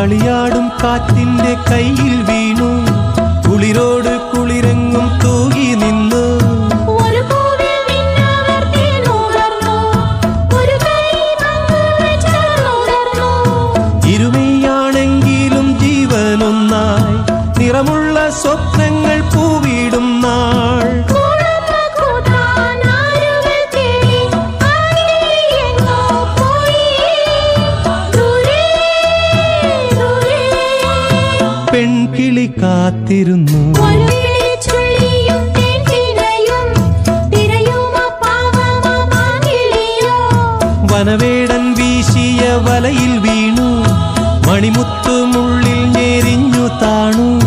കളിയാടും കാറ്റിന്റെ കയ്യിൽ വീണു. കുളിരോട് കുളിരെങ്ങും തൂകി നിന്നു. ഇരുമയാണെങ്കിലും ജീവനൊന്നായി. നിറമുള്ള സ്വപ്നങ്ങൾ പെൺകിളി കാത്തിരുന്നു. വനവേടൻ വീശിയ വലയിൽ വീണു. മണിമുത്തുമുള്ളിൽ ഞെരിഞ്ഞു താണു.